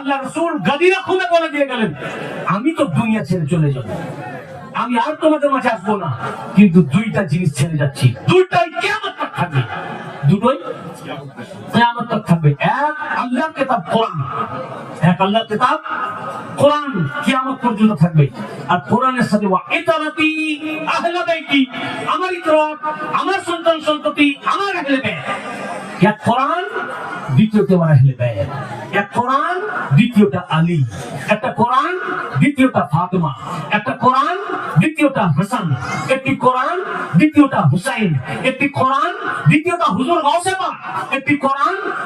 আল্লাহ রসুল গাদিরা খুলে বলে দিয়ে গেলেন, আমি তো দুনিয়া ছেড়ে চলে যাব। আমি আর তোমাদের মাঝে আসব না। কিন্তু দুইটা জিনিস ছেড়ে যাচ্ছি। দুইটাই কেমন থাকবে। দুটোই? কেয়ামত তক থাকবে। এক, আল্লাহর কিতাব, কোরআন। এক, আল্লাহর কিতাব, কোরআন কিয়ামত পর্যন্ত থাকবে। আর কোরআনের সাথে ওয়া ইতারাতি আহলে বাইতি, আমার আমার সন্তান সন্ততি, আমার আহলে বাইত এক, কোরআন, দ্বিতীয়তে আমার আহলে বাইত এক, কোরআন, দ্বিতীয়টা আলী। একটা কোরআন, দ্বিতীয়টা ফাতেমা। একটা কোরআন, দ্বিতীয়টা হাসান। একটি কোরআন, দ্বিতীয়টা হুসাইন। একটি কোরআন, দ্বিতীয়টা হুজুর গাউসেপা একটি কোরআন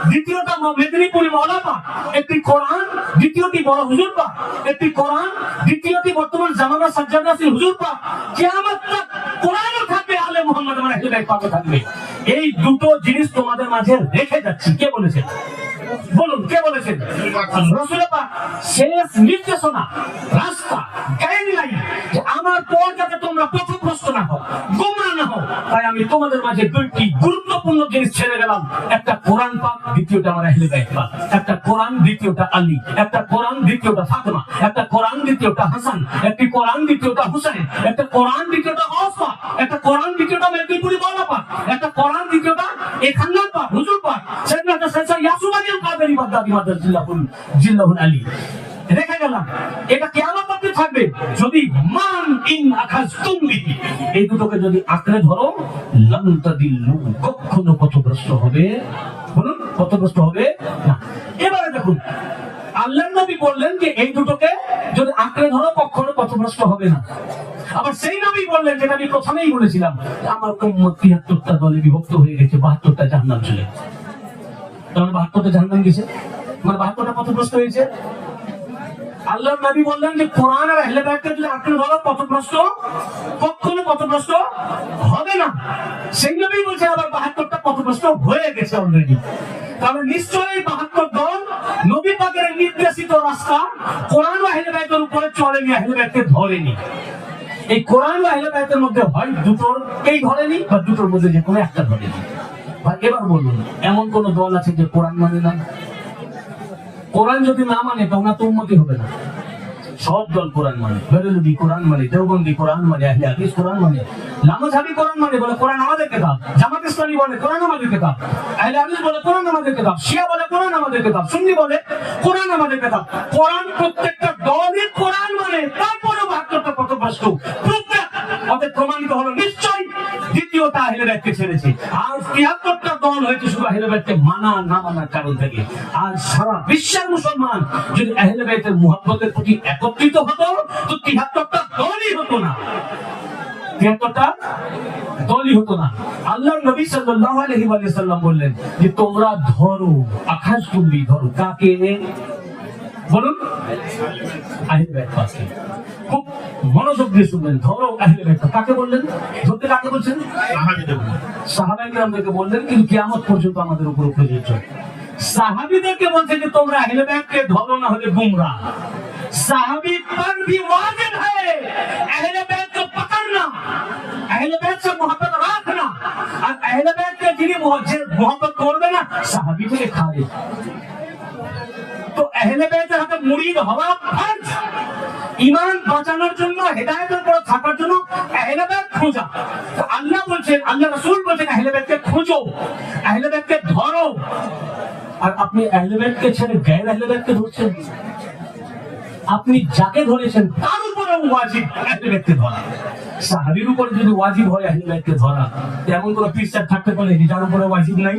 দ্বিতীয়টা মা- মেদিনীপুরি মৌলাপা একটি কোরআন, দ্বিতীয়টি বড় হুজুর পা একটি কোরআন, দ্বিতীয়টি বর্তমান জামানা সাজ্জাদ নাসির হুজুর পা কিয়ামত তক কোরআনও থাকবে, আলে মোহাম্মদ আমার একটি পাকে থাকবে। এই দুটো জিনিস তোমাদের মাঝে রেখে যাচ্ছি। কে বলেছেন? বলুন, কে বলেছেন? রসুলের পাক শেষ নির্দেশনা, রাস্তা গাইডলাইন আমার পর যাতে তোমরা পথভ্রষ্ট না হও। তাই আমি তোমাদের মাঝে দুইটি গুরুত্বপূর্ণ জিনিস ছেড়ে গেলাম। একটা কোরআন পাক, দ্বিতীয়টা আমার আহলে বাইত পাক। একটা কোরআন, দ্বিতীয়টা আলী। একটা কোরআন, দ্বিতীয়টা ফাতেমা। একটা কোরআন, দ্বিতীয়টা হাসান। একটি কোরআন, দ্বিতীয়টা হুসাইন। একটা কোরআন, দ্বিতীয়টা পাক একটা কোরআন, দ্বিতীয়টা মেদিনীপুরি মৌলা পাক। একটা কোরআন, দ্বিতীয়টা এখান্নার পাক, হুজুর পাক। সেদিন সেসা ইয়াসুবাদিল কাদেরি বাগদাদি মাদার জিল্লাহুল জিল্লাহুল আলী। গেলাম এটা কেমন অব্দি থাকবে। যদি মান ইন আখাজ তুমি এই দুটোকে যদি আঁকড়ে ধরো লন্তা দিল্লু কখনো পথভ্রষ্ট হবে। বলুন, পথভ্রষ্ট হবে না। এবারে দেখুন আল্লাহ নবী বললেন যে এই দুটোকে যদি আঁকড়ে ধরো, কখনো পথভ্রষ্ট হবে না। আবার সেই নবী বললেন, যেটা আমি প্রথমেই বলেছিলাম আমার উম্মত তিয়াত্তরটা দলে বিভক্ত হয়ে গেছে, বাহাত্তরটা জাহান্নাম চলে তাহলে বাহাত্তরটা জাহান্নাম গেছে। মানে বাহাত্তরটা পথভ্রষ্ট হয়েছে। আল্লাহ নবী বললেন যে, কোরআন আর আহলে বাইতকে যদি আঁকড়ে ধরো, পথভ্রষ্ট, কখনো পথভ্রষ্ট হবে না। সেই নবী বলছে, আবার বাহাত্তরটা পথভ্রষ্ট হয়ে গেছে অলরেডি তাহলে নিশ্চয়ই বাহাত্তর দল নবী পাকের নির্দেশিত রাস্তা কোরআন ও আহলে বাইতের উপরে চলেনি, আহলে বাইতকে ধরেনি। এই কোরআন ও আহলে বাইতের মধ্যে হয় দুটোর, এই ধরেনি বা দুটোর মধ্যে যে কোনো একটা ধরেনি। এবার বলুন, এমন কোন দল আছে যে কোরআন মানে না? কোরআন যদি না মানে তো ওনার তো উন্নতি হবে না। সব দল কোরআন মানে। বেরেলবি কোরআন মানে দেওবন্দি কোরআন মানে আহলে হাদিস কোরআন মানে। লামাঝাবি কোরআন মানে বলে কোরআন আমাদের কিতাব। জামাত ইসলামী বলে কোরআন আমাদের কিতাব। আহলে হাদিস বলে কোরআন আমাদের কিতাব। শিয়া বলে কোরআন আমাদের কিতাব। সুন্নি বলে কোরআন আমাদের কিতাব। কোরআন প্রত্যেকটা দলই কোরআন মানে। তারপরে বাহাত্তরটা পথভ্রষ্ট প্রত্যেক অতএব প্রমাণিত হলো নিশ্চয় দ্বিতীয়টা আহলে ব্যাগকে ছেড়েছে। আর তিয়াত্তরটা দল হয়েছে শুধু আহলে ব্যাগকে মানা না মানার কারণ থেকে। আর সারা বিশ্বের মুসলমান যদি আহলে ব্যাগের মুহাব্বতের প্রতি একত্রিত হতো, তো তিয়াত্তরটা দলই হতো না। তিয়াত্তরটা দলই হতো না। আল্লাহ নবী বললেন যে, তোমরা ধরো আকাশ তুমি ধরো। কাকে? বলুন। খুব মনোযোগ দিয়ে শুনলেন ধরো আহলে ব্যাখ্যা কাকে বললেন? ধরতে কাকে বলছেন? সাহাবাহিকরামদেরকে বললেন। কিন্তু কেয়ামত পর্যন্ত আমাদের উপর প্রযোজ্য সাহাবিদেরকে বলছে যে তোমরা আহলে ব্যাগকে ধরো না হলে গুমরা। সাহাবি পর ভি ওয়াজিব হ্যায় আহলে ব্যাগ কো পকড়না আহলে ব্যাগ সে মোহব্বত রাখনা আর আহলে ব্যাগ কে যিনি মোহব্বত করবে না সাহাবি থেকে খাবে তো আহলে ব্যাগের হাতে মুরিদ হওয়া ফরজ। ঈমান বাঁচানোর জন্য, হেদায়েতের উপর থাকার জন্য আহলে বাইত খোঁজা। আল্লাহ বলছেন, আল্লাহ রাসূল বলছেন আহলে বাইতকে খোঁজো আহলে বাইতকে ধরো। আর আপনি আহলে বাইতকে ছেড়ে গায়ের আহলে বাইতকে ধরছেন? আপনি যাকে ধরেছেন, তার উপরে ওয়াজিব আহলে বাইতকে ধরা। সাহাবীর উপরে যদি ওয়াজিব হয় আহলে বাইতকে ধরা। তেমন কোনো পিকচার থাকতে পারে যার উপরে ওয়াজিব নাই?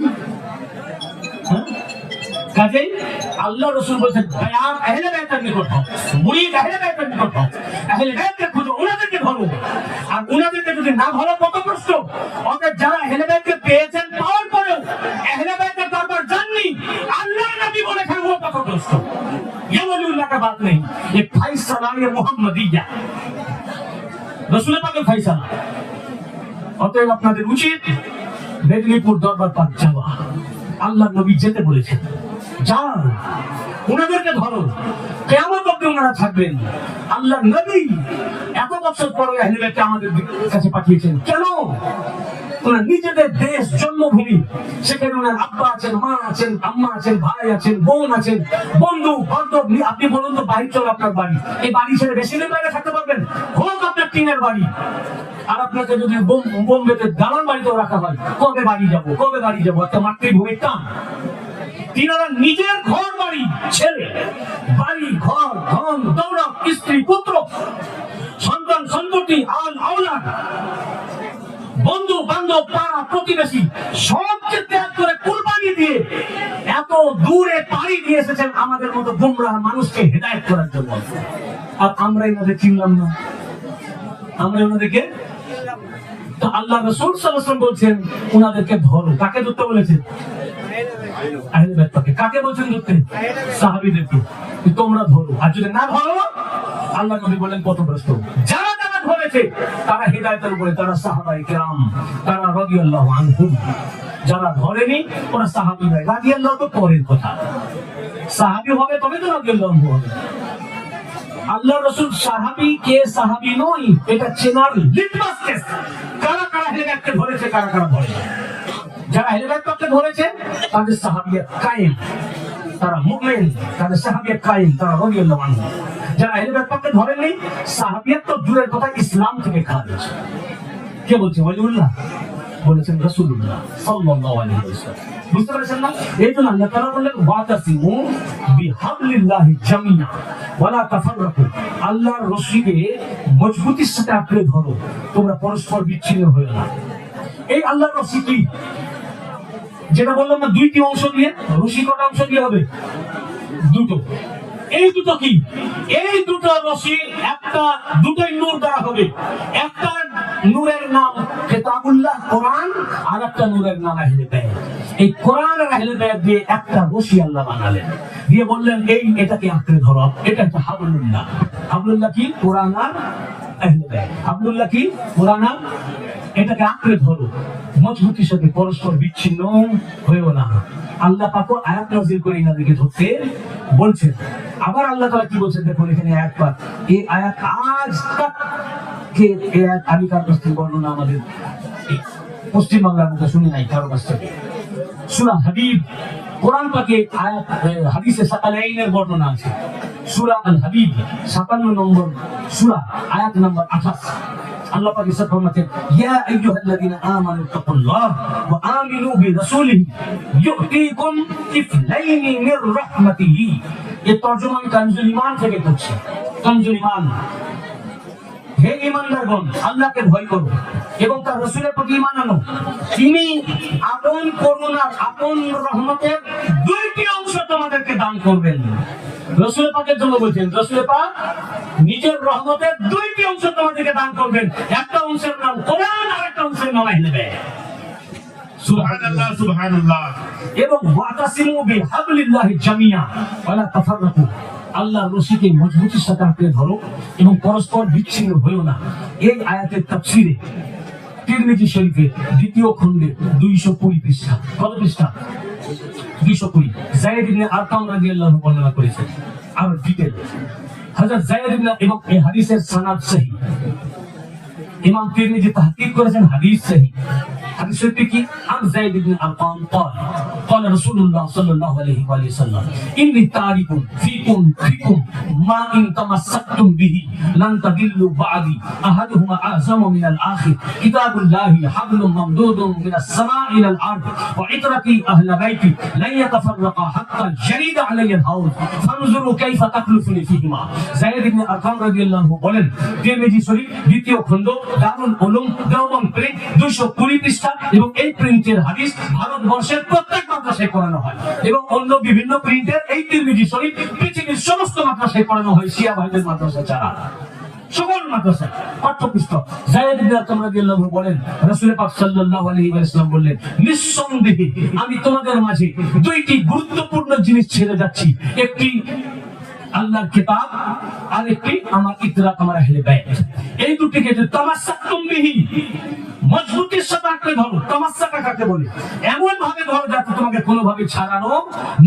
হ্যাঁ? কাজেই আল্লাহ রসুল বলছেন বায়াত আহলে বাইতের নিকট হও, মুরিদ আহলে নিকট হও, আহলে খুঁজো ওনাদেরকে ধরো। আর ওনাদেরকে যদি না ধরো কত প্রশ্ন অর্থাৎ যারা আহলে পেয়েছেন পাওয়ার পরেও আহলে দরবার জাননি আল্লাহ নবী ও কত প্রশ্ন নেই মুহাম্মাদিয়া। রসুলের পাকে ফাইসালা। অতএব আপনাদের উচিত মেদিনীপুর দরবার পাক যাওয়া। আল্লাহ নবী যেতে বলেছেন। ধরো। কেমন অব্দি ওনারা থাকবেন। আল্লাহ নবী এত বছর পরে আহলিবাইকে আমাদের কাছে পাঠিয়েছেন। কেন? ওনার নিজেদের দেশ, জন্মভূমি। সেখানে ওনার আব্বা আছেন, মা আছেন, আম্মা আছেন, ভাই আছেন, বোন আছেন। বন্ধু, বান্ধব আপনি- বলুন তো, বাড়ি চলো আপনার বাড়ি। এই বাড়ি ছেড়ে বেশি দিন বাইরে থাকতে পারবেন? হোক আপনার টিনের বাড়ি। আর আপনাকে যদি বোম- বোম্বেতে দালান বাড়িতেও রাখা হয়, কবে বাড়ি যাব? কবে বাড়ি যাব? একটা মাতৃভূমির টান। তিনারা নিজের ঘর, বাড়ি ছেড়ে বাড়ি, ঘর, ধন স্ত্রী, পুত্র, সন্তান, সন্ততি, আল, আওলাদ, বন্ধু, বান্ধব, পাড়া, প্রতিবেশী, সবকে ত্যাগ করে কুরবানি দিয়ে এত দূরে পাড়ি দিয়ে এসেছেন আমাদের মতো মানুষকে হেদায়ত করার জন্য। আর আমরা এই চিনলাম না। আমরা ওনাদেরকে তো আল্লাহ রসুল সাল্লাম বলছেন, ওনাদেরকে ধরো। কাকে ধরতে বলেছেন কাকে বলছেন ধরতে? সাহাবীদেরকে। তোমরা ধরো। আর যদি না ধরো আল্লাহ নবী বলেন পথভ্রষ্ট যারা যারা ধরেছে, তারা হৃদায়তের উপরে, তারা সাহাবাই কেরাম, তারা রাদিয়াল্লাহু আনহুম। যারা ধরেনি, ওরা সাহাবী নয় রাদিয়াল্লাহু তো পরের কথা। সাহাবী হবে, তবে তো রাদিয়াল্লাহু আনহু হবে। আল্লাহ রসুল সাহাবি কে? সাহাবি নয়। এটা চেনার লিটমাস টেস্ট কারা কারা হেলিকপ্টার ধরেছে, কারা কারা ধরে যারা হেলিকপ্টারকে ধরেছে তাদের কায়েম। তারা তাদের কায়েম, তারা আনহু। যারা ধরেননি তো দূরের কথা ইসলাম থেকে কে বলছে? বলেছেন সাল্লাল্লাহু আলাইহি ওয়াসাল্লাম। বুঝতে পেরেছেন না? এই জন্য আল্লাহ তাআলা বললেন, ওয়াতাসিমু বিহাবলিল্লাহি জামিয়া ওয়ালা আল্লাহর রশিকে মজবুতির সাথে আঁকড়ে ধরো, তোমরা পরস্পর বিচ্ছিন্ন হয়ে না। এই আল্লাহর রশি কি? যেটা বললাম না, দুইটি অংশ দিয়ে রশি কটা অংশ দিয়ে হবে? দুটো। এই দুটো কি? এই দুটো রশি একটা দুটোই নূর দ্বারা হবে। একটা নূরের নাম কেতাবুল্লাহ কোরআন, আর একটা নূরের নাম আহলে বায়াত এই কোরআন আর আহলে বায়াত দিয়ে একটা রশি আল্লাহ বানালেন। দিয়ে বললেন, এই, এটাকে আঁকড়ে ধরো। এটা হচ্ছে হাবলুল্লাহ। হাবলুল্লাহ কি? কোরআন আর আহলে বায়াত হাবলুল্লাহ কি? কোরআন আর এটাকে আঁকড়ে ধরো। মজবুতির সাথে পরস্পর বিচ্ছিন্ন হয়েও না। আল্লাহ পাক আয়াত নাজিল করে ইনাদেরকে ধরতে বলছেন। আবার আল্লাহ তালা কি বলছেন? দেখুন, এখানে আয়াত পাক এই আয়াত আজ তাক আমি কার কাছ থেকে বর্ণনা আমাদের পশ্চিমবাংলার পশ্চিম বাংলার মধ্যে শুনি নাই, কারও কাছ থেকে। সূরা হাবিব কোরআন পাকে আয়াত হাদিসে সাকালাইনের বর্ণনা আছে। সূরা আল হাবিব 57 নম্বর সূরা, আয়াত নম্বর 28 আল্লাহ পাক ইরশাদ ফরমাতেন ইয়া আইয়ুহাল্লাযীনা আমানু তাকুল্লাহ ওয়া আমিনু বিরাসূলিহি ইউতিকুম কিফলাইনি মির রাহমাতিহি এই তরজমা কানজুল ঈমান থেকে করছি কানজুল ঈমান হে ইমানদারগণ, আল্লাহকে ভয় করো। এবং তার রসুলের প্রতি ইমান আনো। তিনি আপন করুণার আপন রহমতের দুইটি অংশ তোমাদেরকে দান করবেন। রসুল পাকের জন্য বলছেন রসুল পাক নিজের রহমতের দুইটি অংশ তোমাদেরকে দান করবেন। একটা অংশের নাম কোরআন আর একটা অংশের নাম সুবহানাল্লাহ এবং আল্লাহর রশিকে মজবুতির সাথে আঁকড়ে ধরো এবং পরস্পর বিচ্ছিন্ন হইও না। এই আয়াতের তাফসিরে তিরমিজি শরীফে দ্বিতীয় খণ্ডে দুইশো কুড়ি পৃষ্ঠা। কত পৃষ্ঠা? দুইশো কুড়ি। জায়দ ইবনে আরকাম রাদিয়াল্লাহু বর্ণনা করেছেন আর ডিটেল হযরত জায়দ ইবনে এবং এই হাদিসের সনদ সহি। ইমাম তিরমিজি তাহকিক করেছেন, হাদিস সহি। হাদিস শরীফটি কি? আন যায়েদ ইবনে আরকাম قال قال رسول الله صلى الله عليه وآله وسلم إني تارك فيكم فيكم ما إن تمسكتم به لن تضلوا بعدي أحدهما أعظم من الآخر كتاب الله حبل ممدود من السماء إلى الأرض وعترتي أهل بيتي لن يتفرقا حتى الجريد علي الحوض فانظروا كيف تخلفني فيهما যায়েদ ইবনে আরকাম রাদিয়াল্লাহু আনহু বলেন তিরমিজি শরীফ দ্বিতীয় খণ্ড দারুল উলুম দেওবন্দ প্রিন্ট 220 পৃষ্ঠা এবং এই প্রিন্টের হাদিস ভারতবর্ষের প্রত্যেক মাদ্রাসায় পড়ানো হয়। এবং অন্য বিভিন্ন প্রিন্টের এই তিরমিজি শরীফ পৃথিবীর সমস্ত মাদ্রাসায় পড়ানো হয়, শিয়া ভাইদের মাদ্রাসা ছাড়া। আমি তোমাদের মাঝে দুইটি গুরুত্বপূর্ণ জিনিস ছেড়ে যাচ্ছি। একটি আল্লাহর কিতাব, আর একটি আমার ইতরাক আমার আহলে বাইত। এই দুটিকে যে তামাসসাকুম বিহি মজবুতির সাথে আঁকড়ে ধরো। তামাসসাকা কাকে বলে? এমন ভাবে ধরো যাতে তোমাকে কোনোভাবে ছাড়ানো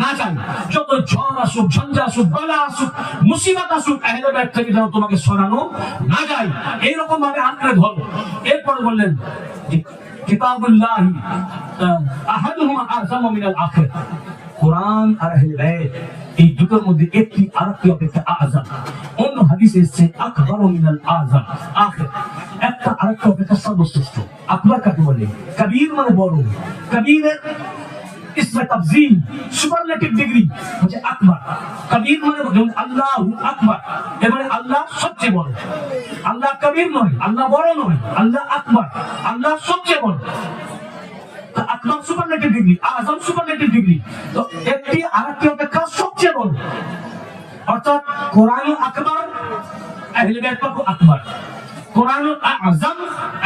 না যায়। যত ঝড় আসুক, ঝঞ্ঝা আসুক, বালা আসুক, মুসিবত আসুক, আহলে বাইত থেকে যেন তোমাকে সরানো না যায়। এইরকম ভাবে আঁকড়ে ধরো। এরপরে বললেন, কিতাবুল্লাহ আহাদুহুমা আযমু মিনাল আখির কোরআন আর আহলে বাইত এই দুটোর মধ্যে একটি আরেকটি অপেক্ষা আজাম অন্য হাদিসে এসছে আকবর মিনাল আজাম আখের একটা আরেকটা অপেক্ষা সর্বশ্রেষ্ঠ আকবর কাকে বলে কবির মানে বড় কবিরের इसमें तफजील সুপারলেটিভ ডিগ্রি হচ্ছে আকবর কবির মানে যেমন আল্লাহ আকবর এর মানে আল্লাহ সবচেয়ে বড় আল্লাহ কবির নয় আল্লাহ বড় নয় আল্লাহ আকবর আল্লাহ সবচেয়ে বড় আকবর সুপারলেটিভ ডিগ্রি, আজম সুপারলেটিভ ডিগ্রি। তো একটি আরেকটি অপেক্ষা সবচেয়ে বড়। অর্থাৎ কোরআন আকবর, আহলে পাক আকবর। কোরআন আজম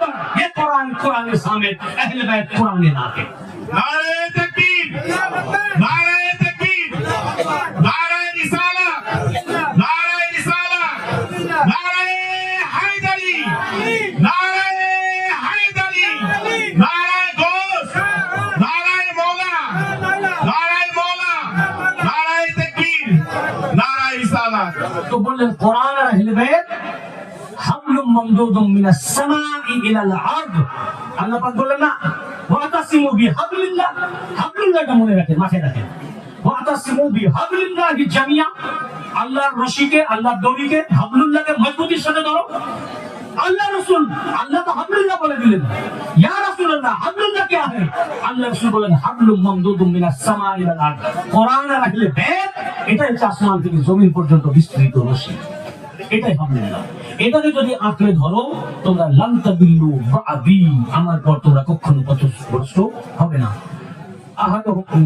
बराबर ये कुरान कुरान सामिल अहल बैत कुरान नाके नारे तकबीर नारे মামদুদুম wata si mubi hablin na পাক বললেন না ওয়াতাসিমু বিহাবলিল্লাহ হাবলিল্লাহটা মনে রাখেন মাথায় রাখেন ওয়াতাসিমু বিহাবলিল্লাহি জামিয়া আল্লাহর রশিকে আল্লাহর দড়িকে হাবলুল্লাহকে মজবুতির সাথে ধরো আল্লাহ রসুল আল্লাহ তো হাবলুল্লাহ বলে দিলেন ইয়া রাসূলুল্লাহ হাবলুল্লাহ কি আহে আল্লাহ রসুল বলেন হাবলুম মামদুদুম মিনাস সামা ইলাল আরদ কোরআন রাখলে বেদ এটা হচ্ছে আসমান থেকে জমিন পর্যন্ত বিস্তৃত রশি এটাই এটাকে যদি আঁকড়ে ধরো, তোমরা আবি আমার পর তোমরা কখনো হবে না। হুকুম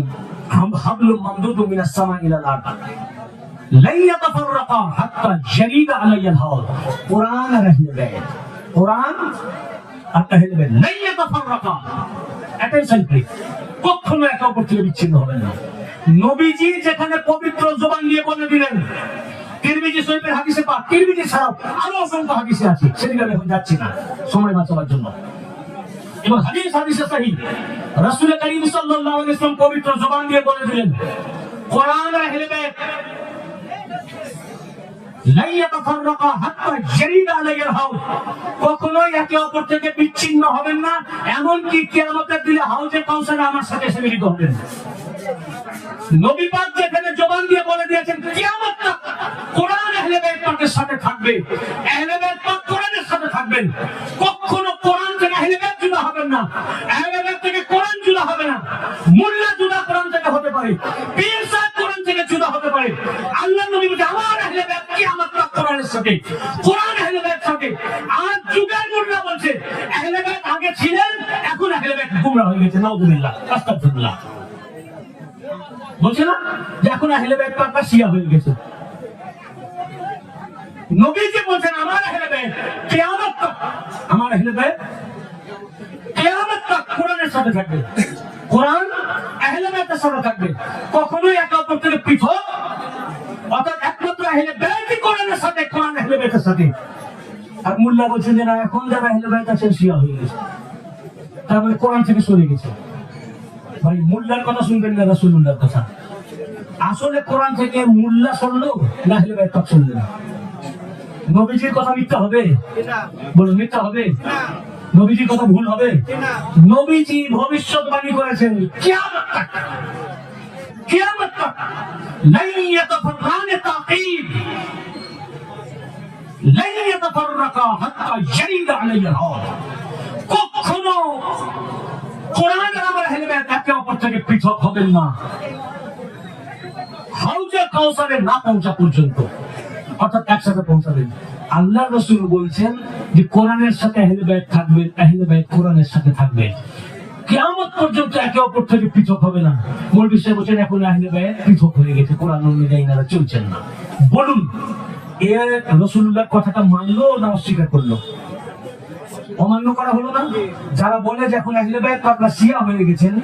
মামদুদু মিনাস সামা ইলাল আরদ। হাত্তা জারিদা আলাইয়াল কোরআন আর আহলে বাইত কোরআন আর অ্যাটেনশন প্লিজ কখনো একে অপর থেকে বিচ্ছিন্ন হবে না। নবীজি যেখানে পবিত্র জবান নিয়ে বলে দিলেন তিরমিজি হাদিসে পাক, তিরমিজি ছাড়াও আরও অসংখ্য হাদিসে আছে। সেদিকে আমি এখন যাচ্ছি না। সময় বাঁচাবার জন্য। এবং হাদিস, হাদিসে সহি করিম সাল্লাল্লাহু আলাইহি পবিত্র জবান দিয়ে বলে দিলেন, কোরআন আর আহলে বাইত কখনোই একে অপর থেকে বিচ্ছিন্ন হবেন না। এমনকি কিয়ামতের দিনে হাউজে কাউসারে আমার সাথে এসে মিলিত হবেন। নবী যেখানে জবান দিয়ে বলে দিয়েছেন, কিয়ামত তক কোরআন আহলে পাকের সাথে থাকবে। আহলে পাক কোরআনের সাথে থাকবেন। কখনো কোরআন থেকে আহলে জুদা হবেন না। আহলে থেকে কোরআন জুদা হবে না। মোল্লা জুদা কোরআন থেকে হতে পারে। পীর সাহেব কোরআন থেকে জুদা হতে পারে। আল্লাহ নবী বলে আমার আহলে বাইত কিয়ামত তক কোরআনের সাথে। কোরআন আহলে সাথে। আজ যুগের মোল্লা বলছে, আহলে আগে ছিলেন, এখন আহলে গুমরা হয়ে গেছে। নাউজুবিল্লাহ, আস্তাগফিরুল্লাহ। বলছে না? যে এখন আহলে বাইত পাকা শিয়া হয়ে গেছে। নবীজি বলছেন, আমার আহলে বাইত কিয়ামত তক আমার আহলে বাইত কিয়ামত তক কোরআনের সাথে থাকবে। কোরআন আহলে বাইতের সাথে থাকবে। কখনোই একে অপর থেকে পৃথক। অর্থাৎ একমাত্র আহলে বাইতই কোরআনের সাথে, কোরআন আহলে বাইতের সাথে। আর মোল্লা বলছেন যে, না, এখন যারা আহলে বাইত আছে শিয়া হয়ে গেছে। তার মানে কোরআন থেকে সরে গেছে। ভাই মোল্লার কথা শুনবেন না রাসূলুল্লাহর কথা। আসলে কোরআন থেকে মোল্লা শুনলো না হলে ভাই তক নবীজির কথা মিথ্যা হবে? বলুন মিথ্যা হবে? নবীজির কথা ভুল হবে? নবীজি ভবিষ্যৎবাণী করেছেন কিয়ামত তক। কিয়ামত তক। লাই ইয়াতাফাররান তাকিব লাই ইয়াতাফাররাকা হাত্তা ইয়ারিদা আলাইহিল কখনো কোরআন আর আমার আহলে বাইত একে অপর থেকে পৃথক হবেন না। হাউজে কাউসারে না পৌঁছা পর্যন্ত। অর্থাৎ একসাথে পৌঁছাবেন। আল্লাহ রসুল বলছেন যে, কোরআনের সাথে আহলে বাইত থাকবেন, আহলে বাইত কোরআনের সাথে থাকবেন। কেয়ামত পর্যন্ত একে অপর থেকে পৃথক হবে না। মৌলবী সাহেব বলছেন, এখন আহলে বাইত পৃথক হয়ে গেছে, কোরআন অনুযায়ী এনারা চলছেন না। বলুন, এ রসুল্লাহ কথাটা মানলো না অস্বীকার করল? অমান্য করা হলো না? যারা বলে যে, এখন আহলে বাইত আপনার শিয়া হয়ে গেছেন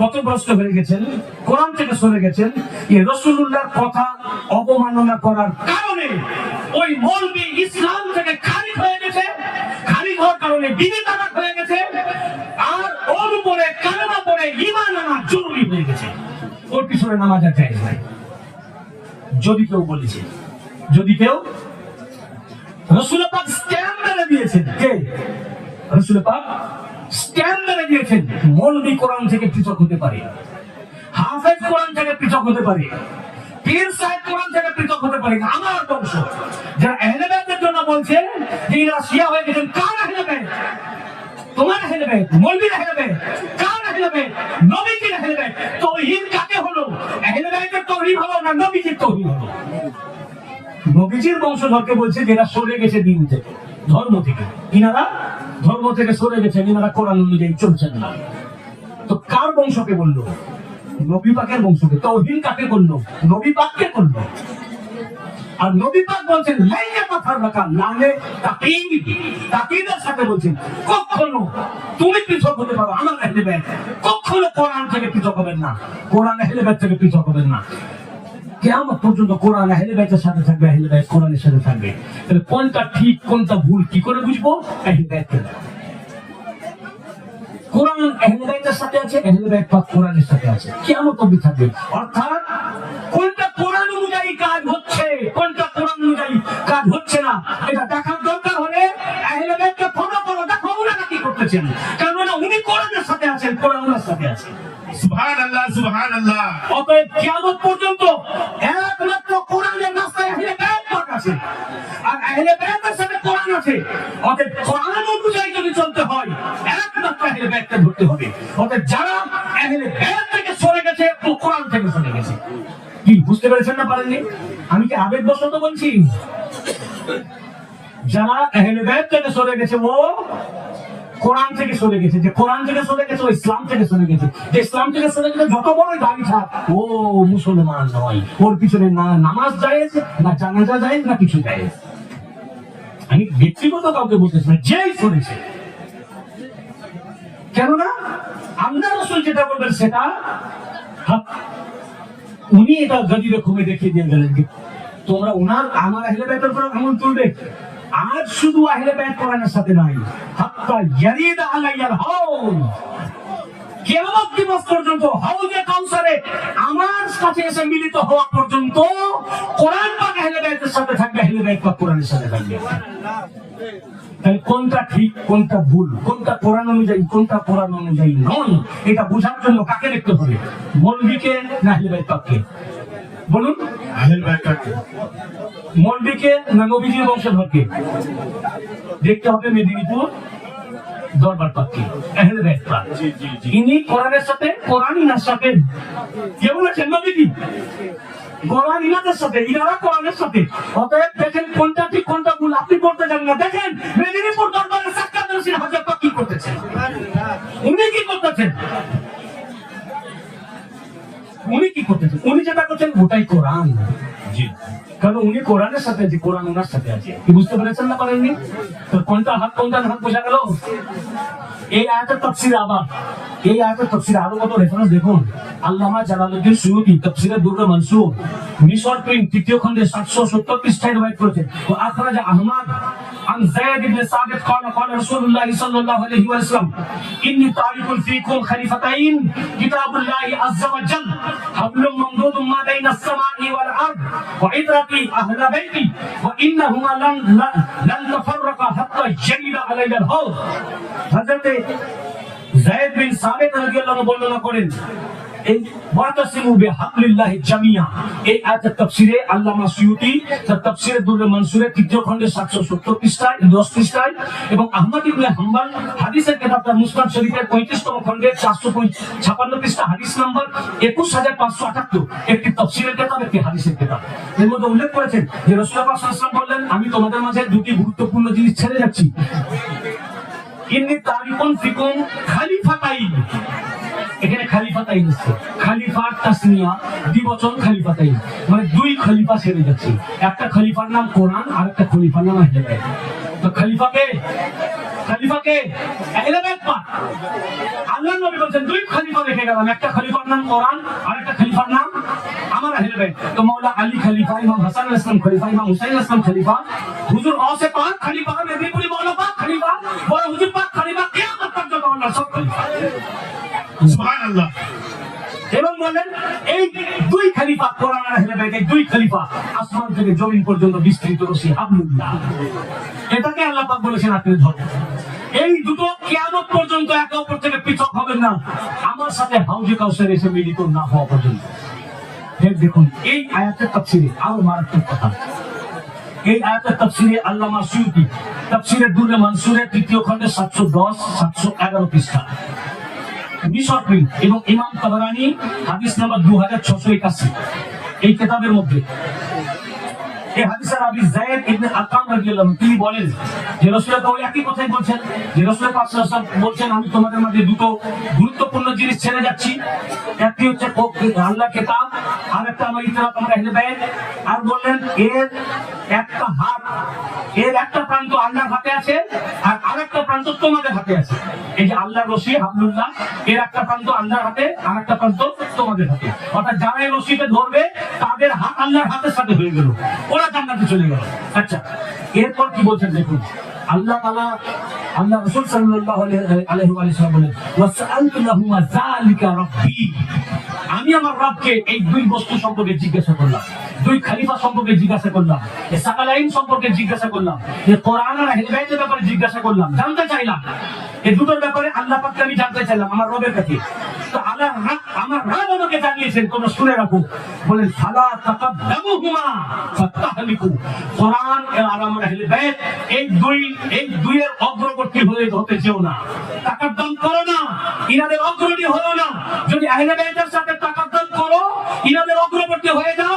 পথভ্রষ্ট হয়ে গেছেন, কোরআন থেকে সরে গেছেন এই রসুল্লাহর কথা অবমাননা করার কারণে ওই মৌলবি ইসলাম থেকে খারিজ হয়ে গেছে। খারিজ হওয়ার কারণে তালাক হয়ে গেছে। আর ওর উপরে কালেমা পরে ইমান আনা জরুরি হয়ে গেছে। ওর পিছনে নামাজ চাই নাই। যদি কেউ বলেছে, যদি কেউ রসুল পাক স্ট্যাম্প দিয়েছেন, কে? রসুল পাক স্ট্যাম্প মেরে দিয়েছেন মৌলবি কোরআন থেকে পৃথক হতে পারে। হাফেজ কোরআন থেকে পৃথক হতে পারে। পীর সাহেব কোরআন থেকে পৃথক হতে পারে আমার বংশ। যারা এহলেবেদের জন্য বলছে যে এরা শিয়া হয়ে গেছেন, কার এহলেবেদ তোমার হেলবে মৌলবীর হেলবে কার হেলবে নবীজির হেলবে তৌহিদ কাকে হলো? হেলবে তৌহিদ হলো না নবীজির তৌহিদ হলো? নবীজির বংশধরকে বলছে যে এরা সরে গেছে দিন থেকে, ধর্ম থেকে। ইনারা ধর্ম থেকে সরে গেছেন, ইনারা কোরআন অনুযায়ী চলছেন না। তো কার বংশকে বলল? নবী পাকের বংশকে। তৌহিদ কাকে করল? নবী পাককে করল। আর নবী পাক বলছেন, লাইয়া কথার রাখা নালে তাকিদ। তাকিদের সাথে বলছেন, কখনো তুমি পৃথক হতে পারো, আমার আহলে বাইত কখনো কোরআন থেকে পৃথক হবেন না। কোরআন আহলে বাইত থেকে পৃথক হবেন না। কেমন পর্যন্ত কোরআন আহলে বাইতের সাথে থাকবে আহলে বাইত কোরআনের সাথে থাকবে। তাহলে কোনটা ঠিক, কোনটা ভুল, কি করে বুঝব? আহলে বাইতকে কোরআন আহলে বাইতের সাথে আছে আহলে বাইত পাক কোরআনের সাথে আছে। কেমন অবধি থাকবে। অর্থাৎ কোনটা কোরআন অনুযায়ী কাজ হচ্ছে, কোনটা কোরআন অনুযায়ী কাজ হচ্ছে না, এটা দেখার দরকার হলে করতেছেন। কেননা উনি কোরআনের সাথে আছেন কোরআন সাথে আছে সুবহান আল্লাহ অতএব কিয়ামত পর্যন্ত একমাত্র কোরআনের রাস্তায় আহলে বাইত আছে। আর আহলে বাইতের সাথে কোরআন আছে। অতএব কোরআন অনুযায়ী যদি চলতে হয় একমাত্র আহলে বাইতকে ধরতে হবে। অতএব যারা আহলে বাইত থেকে সরে গেছে ও কোরআন থেকে সরে গেছে। কি বুঝতে পেরেছেন না পারেননি? আমি কি আবেগ বসত বলছি? যারা আহলে বাইত থেকে সরে গেছে ও কোরআন থেকে সরে গেছে, যে কোরআন থেকে সরে গেছে, ও ইসলাম থেকে সরে গেছে। যে ইসলাম থেকে সরে গেছে, যত বড়ই দাবি থাক ও মুসলমান নয়। ওর পিছনে না নামাজ জায়েজ, না জানাজা জায়েজ, না কিছু জায়েজ। আমি ব্যক্তিগত কাউকে বলতেছি না, যেই সরেছে কেননা আমরা রসুল যেটা বলবেন সেটা উনি এটা গদিরে খুবই দেখিয়ে দিয়ে গেলেন তোমরা ওনার আমার আহলে বাইতের উপর আঙুল তুলবে? আজ শুধু আহলে বাইত কোরআনের সাথে নাই হাত্তা ইয়ারিদ আলাইয়াল হাউল দিবস পর্যন্ত হাউজে কাউসারে আমার কাছে এসে মিলিত হওয়া পর্যন্ত কোরআন পাক আহলে সাথে থাকবে, আহলে পাক কোরআনের সাথে থাকবে। তাহলে কোনটা ঠিক, কোনটা ভুল, কোনটা কোরআন অনুযায়ী, কোনটা কোরআন অনুযায়ী নয়, এটা বোঝার জন্য কাকে দেখতে হবে? মৌলবীকে না আহলে বাইত পাককে? বলুন। আহলে বাইত কাকে না নবীজির বংশধরকে? দেখতে হবে মেদিনীপুর দরবার পাককে। আহলে বাইত পাক জি জি জি। ইনি কোরআনের সাথে কোরআন ইনার সাথে কে বলেছেন নবীজি। কোরআন ইনাদের সাথে ইনারা কোরআনের সাথে। অতএব দেখেন কোনটা ঠিক কোনটা ভুল আপনি করতে জানেন না। দেখেন মেদিনীপুর দরবারে সাক্ষাৎ হাজার কি করতেছেন? উনি কি করতেছেন? উনি কি করতেছেন? উনি যেটা করছেন ওটাই কোরআন। জি। কারণ উনি কোরআনের সাথে আছে কোরআন ওনার সাথে আছে কি বুঝতে পেরেছেন না পারেননি তো কোনটা হাত কোনটা হাত বোঝা গেল এই আয়াতের তফসির আবার এই আয়াতের তফসির আরো কত রেফারেন্স দেখুন আল্লামা জালালউদ্দিন সুয়ুতি তফসিরে দুর্গ মনসুর মিশর প্রিন্ট তৃতীয় খণ্ডে সাতশো সত্তর পৃষ্ঠায় রবায়ত করেছেন ও আখরাজ আহমদ عن زيد بن ثابت قال قال رسول الله صلى الله عليه وسلم إني تارك فيكم خليفتين كتاب الله عز وجل حبل ممدود ما بين السماء والأرض وعترتي أهل بيتي وإنهما لن لن, لن تفرقا حتى يجري علي الحوض حضرت জায়েদ বিন সাবিত রাদিয়াল্লাহু বর্ণনা করেন এই ওয়াতাসিমু জামিয়া। এই আল্লামা সুয়ুতি তার তৃতীয় খণ্ডে 770 পৃষ্ঠায় 10 পৃষ্ঠায় এবং আহমদ ইবনে হাদিসের কিতাব তার মুসনাদ শরীফের 35 তম খণ্ডে 456 পৃষ্ঠা হাদিস নাম্বার 21578 একটি তাফসীরের কিতাব, একটি হাদিসের কিতাব। এর মধ্যে উল্লেখ করেছেন যে রাসূলুল্লাহ সাল্লাল্লাহু আলাইহি বললেন, আমি তোমাদের মাঝে দুটি গুরুত্বপূর্ণ জিনিস ছেড়ে যাচ্ছি। ইন্নি তারিকুন ফিকুম খালিফাতাইন। এখানে খালিফাতাইন হচ্ছে খালিফার তাসনিয়া দ্বিবচন খালিফাতাইন মানে দুই খলিফা ছেড়ে যাচ্ছে। একটা খলিফার নাম কোরআন, আর একটা খলিফার নাম আহলে বাইত তো নবী দুই খলিফা রেখে গেলাম। একটা খলিফার নাম কোরআন, আর একটা খলিফার নাম আমার আহলে বাইত তো মাওলা আলী খলিফা, ইমাম হাসান খলিফা, ইমাম হুসাইন খলিফা। হুজুর গৌসে পাক খলিফা, মেদিনীপুরি মাওলা পাক খলিফা, বড় হুজুর পাক খলিফা কিয়ামত এবং বলেন এই দুই খলিফা দুই খলিফা আসমান থেকে জমিন পর্যন্ত বিস্তৃত হাবলুল্লাহ। এটাকে বলেছেন আপনি এই দুটো কিয়ামত পর্যন্ত একে অপর থেকে পৃথক হবেন না। আমার সাথে হাউজে কাউসার এসে মিলিত না হওয়া পর্যন্ত। দেখুন, এই আয়াতের তাফসিরে আরও মারাত্মক কথা। এই আয়াতের তফসিরে আল্লামা সুয়ুতি, তফসিরে দুর্গে মানসুরের তৃতীয় খণ্ডে সাতশো দশ, সাতশো এগারো পৃষ্ঠা। মিশর প্রিন্ট এবং ইমাম তবরানি, হাদিস নাম্বার দু হাজার ছশো একাশি। এই কেতাবের মধ্যে এই হাদিসের আবি জায়েদ ইবনে আকাম রাদিয়াল্লাহু তিনি বলেন, যে রাসূলুল্লাহ তো একই কথাই বলছেন, যে রাসূলুল্লাহ পাক সাল্লাল্লাহু বলছেন, আমি তোমাদের মাঝে দুটো গুরুত্বপূর্ণ জিনিস ছেড়ে যাচ্ছি। একটি হচ্ছে আল্লাহ কিতাব আর একটা আমার ইতরা তোমরা হেলে বাইত। আর বললেন, এর একটা হাত, এর একটা প্রান্ত আল্লাহর হাতে আছে, আর আরেকটা প্রান্ত তোমাদের হাতে আছে। এই যে আল্লাহর রশি হাবলুল্লাহ এর একটা প্রান্ত আল্লাহর হাতে আর একটা প্রান্ত তোমাদের হাতে। অর্থাৎ যারা এই রশিকে ধরবে তাদের হাত, আল্লাহর হাতের সাথে হয়ে গেল। ওরা জান্নাতে চলে গেল। আচ্ছা এরপর কি বলছেন দেখুন। আল্লাহ তালা আল্লাহ রসুল সাল্লাল্লাহু আলাইহি ওয়া সাল্লাম বলেন আমি আমার রবকে এই দুই বস্তু সম্পর্কে জিজ্ঞাসা করলাম। দুই খলিফা সম্পর্কে জিজ্ঞাসা করলাম, এ সাকালাইন সম্পর্কে জিজ্ঞাসা করলাম, এ কোরআন আর আহলে বাইতের ব্যাপারে জিজ্ঞাসা করলাম, জানতে চাইলাম। এই দুটোর ব্যাপারে আল্লাহ পাককে আমি জানতে চাইলাম, আমার রবের কাছে। তো আল্লাহ আমার রব আমাকে জানিয়েছেন, তোমরা শুনে রাখো। বলেন ফালা তাকাদ্দামুহুমা ফাতাহলিকু কোরআন আর আমার আহলে বাইত এই দুই, এই দুইয়ের অগ্রবর্তী হয়ে হতে যেও না। তাকাদ্দাম করো না ইনাদের অগ্রণী হলো না। যদি আহলে বাইতের সাথে তাকাদ্দাম করো ইনাদের অগ্রবর্তী হয়ে যাও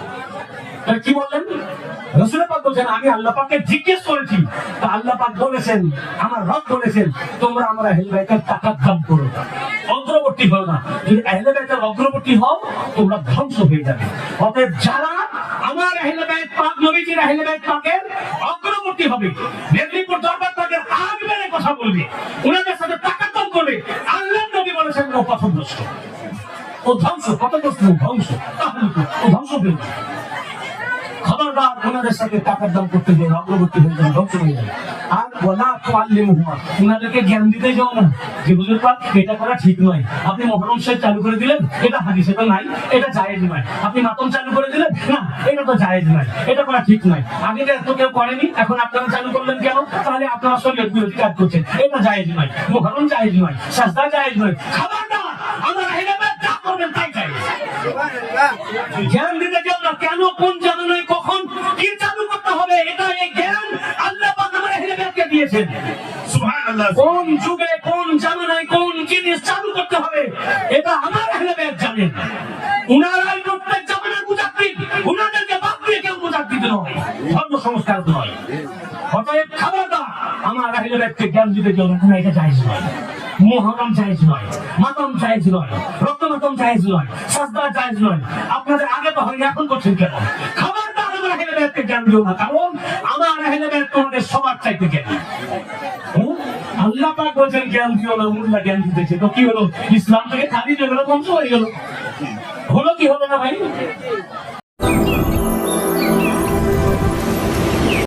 তাহলে কি বললেন? বলছেন, আমি জিজ্ঞেস করেছি, তা বলেছেন, আমার বলেছেন, তোমরা টাকার দাম করো। অগ্রবর্তী হও না। যদি অগ্রবর্তী হও, তোমরা ধ্বংস হয়ে যাবে। অতএব যারা আমার পাক, নবীজির পাকের অগ্রবর্তী হবে, মেদিনীপুর দরবার কথা বলবে, ওনাদের সাথে টাকার দাম করবে, আল্লাহ নবী বলেছেন, ও ও ধ্বংস ধ্বংস। ও ধ্বংস হয়ে সাথে টাকার দাম করতে যাই হয়ে ধ্বংস হয়ে আর বলা ওনাদেরকে জ্ঞান দিতে যাও না। যে বুঝুর পাক, এটা করা ঠিক নয়। আপনি মহরম চালু করে দিলেন, এটা নাই, এটা জায়েজ নয়। আপনি মাতম চালু করে দিলেন, না, এটা তো জায়েজ নয়, এটা করা ঠিক নয়। আগে তো এত কেউ করেনি, এখন আপনারা চালু করলেন কেন? তাহলে আপনারা শরীর বিরোধী কাজ করছেন। এটা জায়েজ নয়, মহরম জায়েজ নয়, সাজদা জায়েজ নয়। খবরদার আমার হেদায়েত যা করবেন তাই জায়েজ জ্ঞান দিতে না কেন কোন জানানোয় কখন? কি চালু করতে হবে? এটা এই জ্ঞান আল্লাহ আমার হেদায়েতকে দিয়েছেন। কোন যুগে কোন জামানায় কোন জিনিস চালু করতে হবে? এটা আমার হেদায়েত জানেন। উনারাই প্রত্যেক জামানার মুজাদ্দিদ। উনাদেরকে বাদ দিয়ে কেউ মুজাদ্দিদ নয়। ধর্ম সংস্কার নয়। অতএব খবরদার আমার হেদায়েতকে জ্ঞান দিতে চাও না এটা জায়েজ নয়। মোহরম জায়েজ নয়, মাতম জায়েজ নয়, রক্তমাতম জায়েজ নয়, সাজদা জায়েজ নয়। আপনাদের আগে তো হয়নি, এখন করছেন কেন? আমার জ্ঞান দিও না, কারণ আমার জ্ঞানী। জ্ঞান দিতেছে। তো কি হলো? ইসলাম থেকে খালি হয়ে গেল হয়ে গেল। হলো কি হলো না ভাই?